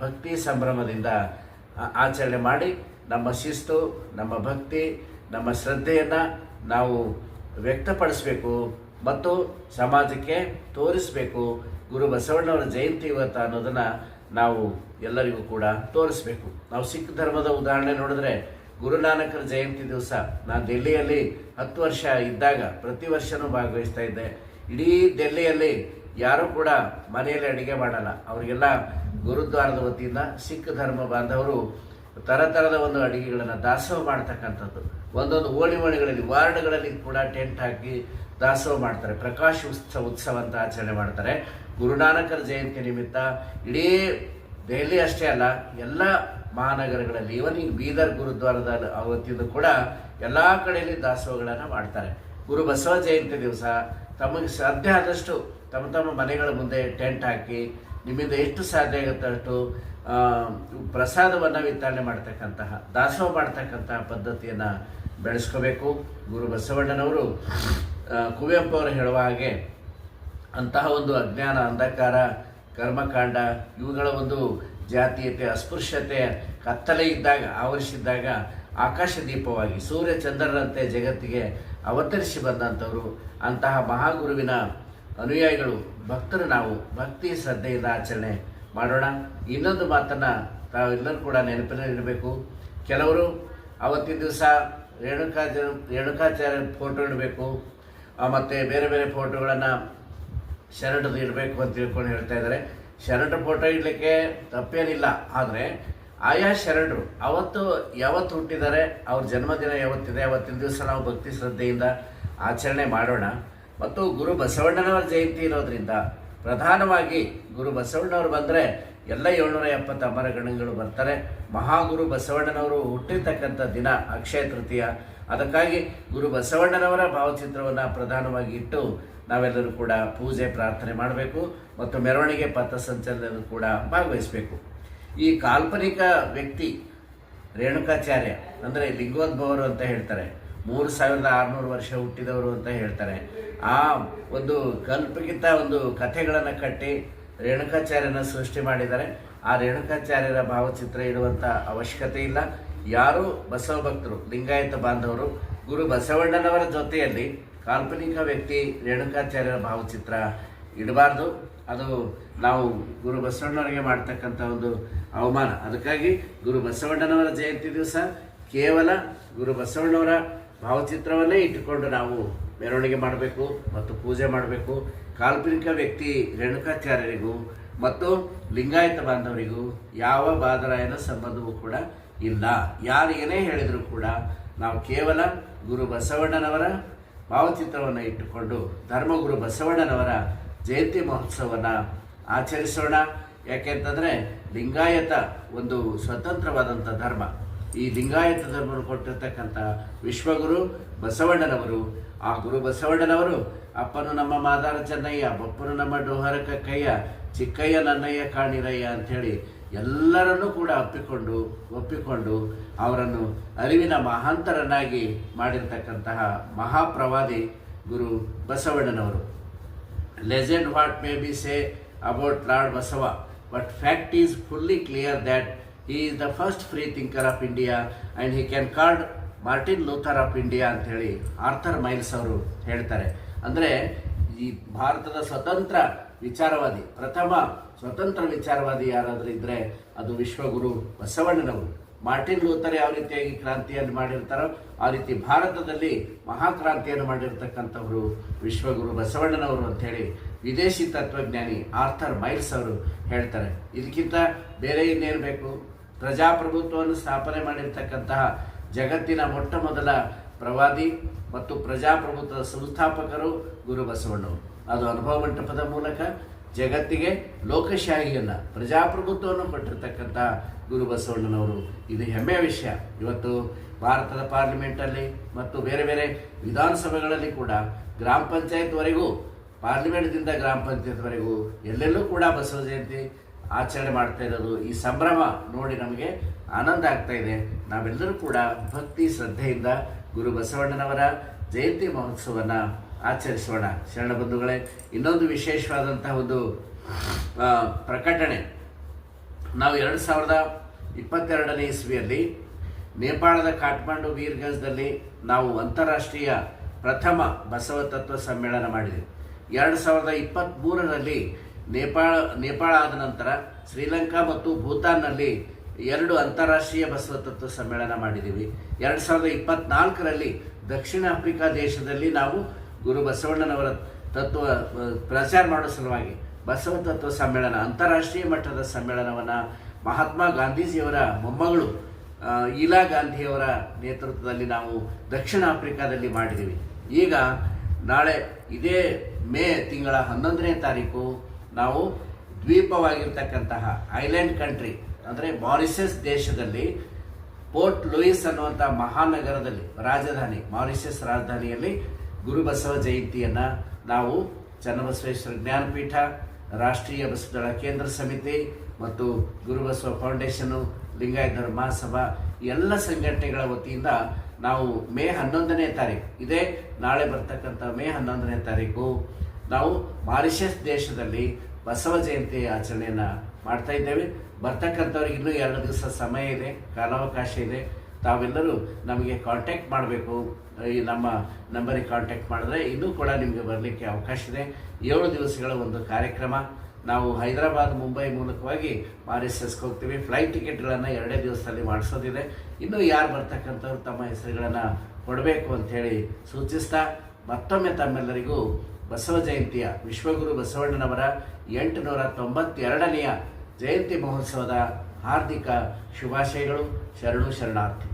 ಭಕ್ತಿ ಸಂಭ್ರಮದಿಂದ ಆಚರಣೆ ಮಾಡಿ ನಮ್ಮ ಶಿಸ್ತು, ನಮ್ಮ ಭಕ್ತಿ, ನಮ್ಮ ಶ್ರದ್ಧೆಯನ್ನು ನಾವು ವ್ಯಕ್ತಪಡಿಸಬೇಕು ಮತ್ತು ಸಮಾಜಕ್ಕೆ ತೋರಿಸಬೇಕು. ಗುರು ಬಸವಣ್ಣವರ ಜಯಂತಿ ಇವತ್ತು ಅನ್ನೋದನ್ನ ನಾವು ಎಲ್ಲರಿಗೂ ಕೂಡ ತೋರಿಸಬೇಕು. ನಾವು ಸಿಖ್ ಧರ್ಮದ ಉದಾಹರಣೆ ನೋಡಿದ್ರೆ ಗುರುನಾನಕರ ಜಯಂತಿ ದಿವಸ ನಾನು ಡೆಲ್ಲಿಯಲ್ಲಿ ಹತ್ತು ವರ್ಷ ಇದ್ದಾಗ ಪ್ರತಿ ವರ್ಷನೂ ಭಾಗವಹಿಸ್ತಾ ಇದ್ದೆ. ಇಡೀ ಡೆಲ್ಲಿಯಲ್ಲಿ ಯಾರೂ ಕೂಡ ಮನೆಯಲ್ಲಿ ಅಡಿಗೆ ಮಾಡಲ್ಲ. ಅವರಿಗೆಲ್ಲ ಗುರುದ್ವಾರದ ವತಿಯಿಂದ ಸಿಖ್ ಧರ್ಮ ಬಾಂಧವರು ತರತರದ ಒಂದು ಅಡಿಗೆಗಳನ್ನು ದಾಸೋಹ ಮಾಡ್ತಕ್ಕಂಥದ್ದು. ಒಂದೊಂದು ಓಣಿ ಓಣಿಗಳಲ್ಲಿ ವಾರ್ಡ್ಗಳಲ್ಲಿ ಕೂಡ ಟೆಂಟ್ ಹಾಕಿ ದಾಸೋಹ ಮಾಡ್ತಾರೆ. ಪ್ರಕಾಶ ಉತ್ಸವ ಉತ್ಸವ ಅಂತ ಆಚರಣೆ ಮಾಡ್ತಾರೆ. ಗುರುನಾನಕರ ಜಯಂತಿ ನಿಮಿತ್ತ ಇಡೀ ದೆಹಲಿ ಅಷ್ಟೇ ಅಲ್ಲ, ಎಲ್ಲ ಮಹಾನಗರಗಳಲ್ಲಿ ಇವನ್ ಈಗ ಬೀದರ್ ಗುರುದ್ವಾರದ ಅವತ್ತಿಂದ ಕೂಡ ಎಲ್ಲ ಕಡೆಯಲ್ಲಿ ದಾಸೋಹಗಳನ್ನು ಮಾಡ್ತಾರೆ. ಗುರು ಬಸವ ಜಯಂತಿ ದಿವಸ ತಮಗೆ ಸಾಧ್ಯ ಆದಷ್ಟು ತಮ್ಮ ತಮ್ಮ ಮನೆಗಳ ಮುಂದೆ ಟೆಂಟ್ ಹಾಕಿ ನಿಮ್ಮಿಂದ ಎಷ್ಟು ಸಾಧ್ಯ ಆಗುತ್ತೆ ಅಷ್ಟು ಪ್ರಸಾದವನ್ನು ವಿತರಣೆ ಮಾಡ್ತಕ್ಕಂತಹ, ದಾಸೋಹ ಮಾಡ್ತಕ್ಕಂತಹ ಪದ್ಧತಿಯನ್ನು ಬೆಳೆಸ್ಕೋಬೇಕು. ಗುರು ಬಸವಣ್ಣನವರು ಕುವೆಂಪು ಅವರು ಹೇಳುವ ಹಾಗೆ, ಅಂತಹ ಒಂದು ಅಜ್ಞಾನ, ಅಂಧಕಾರ, ಕರ್ಮಕಾಂಡ, ಇವುಗಳ ಒಂದು ಜಾತೀಯತೆ, ಅಸ್ಪೃಶ್ಯತೆ ಕತ್ತಲೆ ಇದ್ದಾಗ, ಆವರಿಸಿದ್ದಾಗ ಆಕಾಶ ದೀಪವಾಗಿ ಸೂರ್ಯ ಚಂದ್ರರಂತೆ ಜಗತ್ತಿಗೆ ಅವತರಿಸಿ ಬಂದಂಥವರು ಅಂತಹ ಮಹಾಗುರುವಿನ ಅನುಯಾಯಿಗಳು, ಭಕ್ತರು ನಾವು ಭಕ್ತಿ ಶ್ರದ್ಧೆಯಿಂದ ಆಚರಣೆ ಮಾಡೋಣ. ಇನ್ನೊಂದು ಮಾತನ್ನು ತಾವೆಲ್ಲರೂ ಕೂಡ ನೆನಪಿನಲ್ಲಿಡಬೇಕು ಕೆಲವರು ಅವತ್ತಿನ ದಿವಸ ರೇಣುಕಾಚಾರ್ಯ ರೇಣುಕಾಚಾರ್ಯ ಫೋಟೋ ಇಡಬೇಕು. ಮತ್ತು ಬೇರೆ ಬೇರೆ ಫೋಟೋಗಳನ್ನು ಶರಣದ ಇಡಬೇಕು ಅಂತ ತಿಳ್ಕೊಂಡು ಹೇಳ್ತಾ ಇದ್ದಾರೆ. ಶರಣರ ಫೋಟೋ ಇಡಲಿಕ್ಕೆ ತಪ್ಪೇನಿಲ್ಲ. ಆದರೆ ಆಯಾ ಶರಣರು ಅವತ್ತು ಯಾವತ್ತು ಹುಟ್ಟಿದ್ದಾರೆ, ಅವ್ರ ಜನ್ಮದಿನ ಯಾವತ್ತಿದೆ, ಅವತ್ತಿನ ದಿವಸ ನಾವು ಭಕ್ತಿ ಶ್ರದ್ಧೆಯಿಂದ ಆಚರಣೆ ಮಾಡೋಣ. ಮತ್ತು ಗುರು ಬಸವಣ್ಣನವರ ಜಯಂತಿ ಇರೋದ್ರಿಂದ ಪ್ರಧಾನವಾಗಿ ಗುರು ಬಸವಣ್ಣವರು ಬಂದರೆ ಎಲ್ಲ ಏಳ್ನೂರ ಎಪ್ಪತ್ತು ಅಮರಗಣಗಳು ಬರ್ತಾರೆ. ಮಹಾಗುರು ಬಸವಣ್ಣನವರು ಹುಟ್ಟಿರ್ತಕ್ಕಂಥ ದಿನ ಅಕ್ಷಯ ತೃತೀಯ. ಅದಕ್ಕಾಗಿ ಗುರು ಬಸವಣ್ಣನವರ ಭಾವಚಿತ್ರವನ್ನು ಪ್ರಧಾನವಾಗಿ ಇಟ್ಟು ನಾವೆಲ್ಲರೂ ಕೂಡ ಪೂಜೆ, ಪ್ರಾರ್ಥನೆ ಮಾಡಬೇಕು ಮತ್ತು ಮೆರವಣಿಗೆ ಪಥಸಂಚಲನದಲ್ಲೂ ಕೂಡ ಭಾಗವಹಿಸಬೇಕು. ಈ ಕಾಲ್ಪನಿಕ ವ್ಯಕ್ತಿ ರೇಣುಕಾಚಾರ್ಯ, ಅಂದರೆ ಲಿಂಗೋದ್ಭವರು ಅಂತ ಹೇಳ್ತಾರೆ. ಮೂರು ಸಾವಿರದ ಆರುನೂರು ವರ್ಷ ಹುಟ್ಟಿದವರು ಅಂತ ಹೇಳ್ತಾರೆ. ಆ ಒಂದು ಕಲ್ಪಗಿತ ಒಂದು ಕಥೆಗಳನ್ನು ಕಟ್ಟಿ ರೇಣುಕಾಚಾರ್ಯನ ಸೃಷ್ಟಿ ಮಾಡಿದ್ದಾರೆ. ಆ ರೇಣುಕಾಚಾರ್ಯರ ಭಾವಚಿತ್ರ ಇಡುವಂಥ ಅವಶ್ಯಕತೆ ಇಲ್ಲ. ಯಾರು ಬಸವ ಭಕ್ತರು, ಲಿಂಗಾಯತ ಬಾಂಧವರು, ಗುರು ಬಸವಣ್ಣನವರ ಜೊತೆಯಲ್ಲಿ ಕಾಲ್ಪನಿಕ ವ್ಯಕ್ತಿ ರೇಣುಕಾಚಾರ್ಯರ ಭಾವಚಿತ್ರ ಇಡಬಾರ್ದು. ಅದು ನಾವು ಗುರು ಬಸವಣ್ಣವರಿಗೆ ಮಾಡ್ತಕ್ಕಂಥ ಒಂದು ಅವಮಾನ. ಅದಕ್ಕಾಗಿ ಗುರು ಬಸವಣ್ಣನವರ ಜಯಂತಿ ದಿವಸ ಕೇವಲ ಗುರು ಬಸವಣ್ಣವರ ಭಾವಚಿತ್ರವನ್ನೇ ಇಟ್ಟುಕೊಂಡು ನಾವು ಮೆರವಣಿಗೆ ಮಾಡಬೇಕು ಮತ್ತು ಪೂಜೆ ಮಾಡಬೇಕು. ಕಾಲ್ಪನಿಕ ವ್ಯಕ್ತಿ ರೇಣುಕಾಚಾರ್ಯರಿಗೂ ಮತ್ತು ಲಿಂಗಾಯತ ಬಾಂಧವರಿಗೂ ಯಾವ ಬಾದರಾಯನ ಸಂಬಂಧವೂ ಕೂಡ ಇಲ್ಲ. ಯಾರು ಏನೇ ಹೇಳಿದರೂ ಕೂಡ ನಾವು ಕೇವಲ ಗುರು ಬಸವಣ್ಣನವರ ಭಾವಚಿತ್ರವನ್ನು ಇಟ್ಟುಕೊಂಡು ಧರ್ಮಗುರು ಬಸವಣ್ಣನವರ ಜಯಂತಿ ಮಹೋತ್ಸವವನ್ನು ಆಚರಿಸೋಣ. ಯಾಕೆಂತಂದರೆ ಲಿಂಗಾಯತ ಒಂದು ಸ್ವತಂತ್ರವಾದಂಥ ಧರ್ಮ. ಈ ಲಿಂಗಾಯತ ಧರ್ಮವನ್ನು ಕೊಟ್ಟಿರ್ತಕ್ಕಂಥ ವಿಶ್ವಗುರು ಬಸವಣ್ಣನವರು. ಆ ಗುರು ಬಸವಣ್ಣನವರು, ಅಪ್ಪನು ನಮ್ಮ ಮಾದಾರ ಚೆನ್ನಯ್ಯ, ಬಪ್ಪನು ನಮ್ಮ ಡೋಹರ ಕಕ್ಕಯ್ಯ ಚಿಕ್ಕಯ್ಯ ನನ್ನಯ್ಯ ಕಾಣಿರಯ್ಯ ಅಂಥೇಳಿ ಎಲ್ಲರನ್ನೂ ಕೂಡ ಒಪ್ಪಿಕೊಂಡು ಒಪ್ಪಿಕೊಂಡು ಅವರನ್ನು ಅರಿವಿನ ಮಹಾಂತರನ್ನಾಗಿ ಮಾಡಿರ್ತಕ್ಕಂತಹ ಮಹಾಪ್ರವಾದಿ ಗುರು ಬಸವಣ್ಣನವರು. Legend what may be say about lord Basava but fact is fully clear that he is the first free thinker of India and he can called Martin Luther of India ಅಂತ ಹೇಳಿ ಆರ್ಥರ್ ಮೈಲ್ಸ್ ಅವರು ಹೇಳ್ತಾರೆ. ಅಂದರೆ ಈ ಭಾರತದ ಸ್ವತಂತ್ರ ವಿಚಾರವಾದಿ, ಪ್ರಥಮ ಸ್ವತಂತ್ರ ವಿಚಾರವಾದಿ ಯಾರಾದರೂ ಇದ್ದರೆ ಅದು ವಿಶ್ವಗುರು ಬಸವಣ್ಣನವರು. ಮಾರ್ಟಿನ್ ಲೂಥರ್ ಯಾವ ರೀತಿಯಾಗಿ ಕ್ರಾಂತಿಯನ್ನು ಮಾಡಿರ್ತಾರೋ ಆ ರೀತಿ ಭಾರತದಲ್ಲಿ ಮಹಾಕ್ರಾಂತಿಯನ್ನು ಮಾಡಿರ್ತಕ್ಕಂಥವರು ವಿಶ್ವಗುರು ಬಸವಣ್ಣನವರು ಅಂಥೇಳಿ ವಿದೇಶಿ ತತ್ವಜ್ಞಾನಿ ಆರ್ಥರ್ ಮೈಲ್ಸ್ ಅವರು ಹೇಳ್ತಾರೆ. ಇದಕ್ಕಿಂತ ಬೇರೆ ಇನ್ನೇನು ಬೇಕು? ಪ್ರಜಾಪ್ರಭುತ್ವವನ್ನು ಸ್ಥಾಪನೆ ಮಾಡಿರ್ತಕ್ಕಂತಹ ಜಗತ್ತಿನ ಮೊಟ್ಟ ಮೊದಲ ಪ್ರವಾದಿ ಮತ್ತು ಪ್ರಜಾಪ್ರಭುತ್ವದ ಸಂಸ್ಥಾಪಕರು ಗುರು ಬಸವಣ್ಣವರು. ಅದು ಅನುಭವ ಮಂಟಪದ ಮೂಲಕ ಜಗತ್ತಿಗೆ ಲೋಕಶಾಹಿಯನ್ನು, ಪ್ರಜಾಪ್ರಭುತ್ವವನ್ನು ಕೊಟ್ಟಿರ್ತಕ್ಕಂಥ ಗುರು ಬಸವಣ್ಣನವರು. ಇದು ಹೆಮ್ಮೆಯ ವಿಷಯ. ಇವತ್ತು ಭಾರತದ ಪಾರ್ಲಿಮೆಂಟಲ್ಲಿ ಮತ್ತು ಬೇರೆ ಬೇರೆ ವಿಧಾನಸಭೆಗಳಲ್ಲಿ ಕೂಡ ಗ್ರಾಮ ಪಂಚಾಯತ್ವರೆಗೂ, ಪಾರ್ಲಿಮೆಂಟ್ದಿಂದ ಗ್ರಾಮ ಪಂಚಾಯತ್ವರೆಗೂ ಎಲ್ಲೆಲ್ಲೂ ಕೂಡ ಬಸವ ಜಯಂತಿ ಆಚರಣೆ ಮಾಡ್ತಾ ಇರೋದು. ಈ ಸಂಭ್ರಮ ನೋಡಿ ನಮಗೆ ಆನಂದ ಆಗ್ತಾ ಇದೆ. ನಾವೆಲ್ಲರೂ ಕೂಡ ಭಕ್ತಿ ಶ್ರದ್ಧೆಯಿಂದ ಗುರು ಬಸವಣ್ಣನವರ ಜಯಂತಿ ಮಹೋತ್ಸವವನ್ನು ಆಚರಿಸೋಣ. ಶರಣ ಬಂಧುಗಳೇ, ಇನ್ನೊಂದು ವಿಶೇಷವಾದಂತಹ ಒಂದು ಪ್ರಕಟಣೆ. ನಾವು ಎರಡು ಸಾವಿರದ ಇಪ್ಪತ್ತೆರಡನೇ ಇಸ್ವಿಯಲ್ಲಿ ನೇಪಾಳದ ಕಾಠ್ಮಂಡು ವೀರ್ಗಂಜ್ದಲ್ಲಿ ನಾವು ಅಂತಾರಾಷ್ಟ್ರೀಯ ಪ್ರಥಮ ಬಸವ ತತ್ವ ಸಮ್ಮೇಳನ ಮಾಡಿದೆ. ಎರಡು ಸಾವಿರದ ಇಪ್ಪತ್ತ್ಮೂರರಲ್ಲಿ ನೇಪಾಳ ನೇಪಾಳ ಆದ ನಂತರ ಶ್ರೀಲಂಕಾ ಮತ್ತು ಭೂತಾನ್ನಲ್ಲಿ ಎರಡು ಅಂತಾರಾಷ್ಟ್ರೀಯ ಬಸವ ತತ್ವ ಸಮ್ಮೇಳನ ಮಾಡಿದ್ದೀವಿ ಎರಡು ಸಾವಿರದ ಇಪ್ಪತ್ನಾಲ್ಕರಲ್ಲಿ ದಕ್ಷಿಣ ಆಫ್ರಿಕಾ ದೇಶದಲ್ಲಿ ನಾವು ಗುರು ಬಸವಣ್ಣನವರ ತತ್ವ ಪ್ರಚಾರ ಮಾಡೋ ಸಲುವಾಗಿ ಬಸವ ತತ್ವ ಸಮ್ಮೇಳನ, ಅಂತಾರಾಷ್ಟ್ರೀಯ ಮಟ್ಟದ ಸಮ್ಮೇಳನವನ್ನು ಮಹಾತ್ಮ ಗಾಂಧೀಜಿಯವರ ಮೊಮ್ಮಗಳು ಇಲಾ ಗಾಂಧಿಯವರ ನೇತೃತ್ವದಲ್ಲಿ ನಾವು ದಕ್ಷಿಣ ಆಫ್ರಿಕಾದಲ್ಲಿ ಮಾಡಿದ್ದೀವಿ ಈಗ ನಾಳೆ ಇದೇ ಮೇ ತಿಂಗಳ ಹನ್ನೊಂದನೇ ತಾರೀಕು ನಾವು ದ್ವೀಪವಾಗಿರ್ತಕ್ಕಂತಹ ಐಲ್ಯಾಂಡ್ ಕಂಟ್ರಿ, ಅಂದರೆ ಮಾರಿಷಸ್ ದೇಶದಲ್ಲಿ ಪೋರ್ಟ್ ಲೂಯಿಸ್ ಅನ್ನುವಂಥ ಮಹಾನಗರದಲ್ಲಿ, ರಾಜಧಾನಿ, ಮಾರಿಷಸ್ ರಾಜಧಾನಿಯಲ್ಲಿ ಗುರುಬಸವ ಜಯಂತಿಯನ್ನು ನಾವು ಚನ್ನಬಸವೇಶ್ವರ ಜ್ಞಾನಪೀಠ, ರಾಷ್ಟ್ರೀಯ ಬಸವದಳ ಕೇಂದ್ರ ಸಮಿತಿ ಮತ್ತು ಗುರುಬಸವ ಫೌಂಡೇಶನು, ಲಿಂಗಾಯತ ಮಹಾಸಭಾ ಎಲ್ಲ ಸಂಘಟನೆಗಳ ವತಿಯಿಂದ ನಾವು ಮೇ ಹನ್ನೊಂದನೇ ತಾರೀಕು, ಇದೇ ನಾಳೆ ಬರ್ತಕ್ಕಂಥ ಮೇ ಹನ್ನೊಂದನೇ ತಾರೀಕು ನಾವು ಮಾರಿಷಸ್ ದೇಶದಲ್ಲಿ ಬಸವ ಜಯಂತಿ ಆಚರಣೆಯನ್ನ ಮಾಡ್ತಾ ಇದ್ದೇವೆ. ಬರ್ತಕ್ಕಂಥವ್ರಿಗೆ ಇನ್ನೂ ಎರಡು ದಿವಸ ಸಮಯ ಇದೆ, ಕಾಲಾವಕಾಶ ಇದೆ. ತಾವೆಲ್ಲರೂ ನಮಗೆ ಕಾಂಟ್ಯಾಕ್ಟ್ ಮಾಡಬೇಕು. ಈ ನಮ್ಮ ನಂಬರಿಗೆ ಕಾಂಟ್ಯಾಕ್ಟ್ ಮಾಡಿದ್ರೆ ಇನ್ನೂ ಕೂಡ ನಿಮಗೆ ಬರಲಿಕ್ಕೆ ಅವಕಾಶ ಇದೆ. ಏಳು ದಿವಸಗಳ ಒಂದು ಕಾರ್ಯಕ್ರಮ. ನಾವು ಹೈದರಾಬಾದ್, ಮುಂಬೈ ಮೂಲಕವಾಗಿ ಮಾರಿಷಸ್ಗೆ ಹೋಗ್ತೀವಿ. ಫ್ಲೈಟ್ ಟಿಕೆಟ್ಗಳನ್ನು ಎರಡೇ ದಿವಸದಲ್ಲಿ ಮಾಡಿಸೋದಿದೆ. ಇನ್ನೂ ಯಾರು ಬರ್ತಕ್ಕಂಥವ್ರು ತಮ್ಮ ಹೆಸರುಗಳನ್ನು ಕೊಡಬೇಕು ಅಂಥೇಳಿ ಸೂಚಿಸ್ತಾ ಮತ್ತೊಮ್ಮೆ ತಮ್ಮೆಲ್ಲರಿಗೂ ಬಸವ ಜಯಂತಿಯ ವಿಶ್ವಗುರು ಬಸವಣ್ಣನವರ ಎಂಟುನೂರ ತೊಂಬತ್ತೆರಡನೆಯ ಜಯಂತಿ ಮಹೋತ್ಸವದ ಹಾರ್ದಿಕ ಶುಭಾಶಯಗಳು ಶರಣು ಶರಣಾರ್ಥಿ.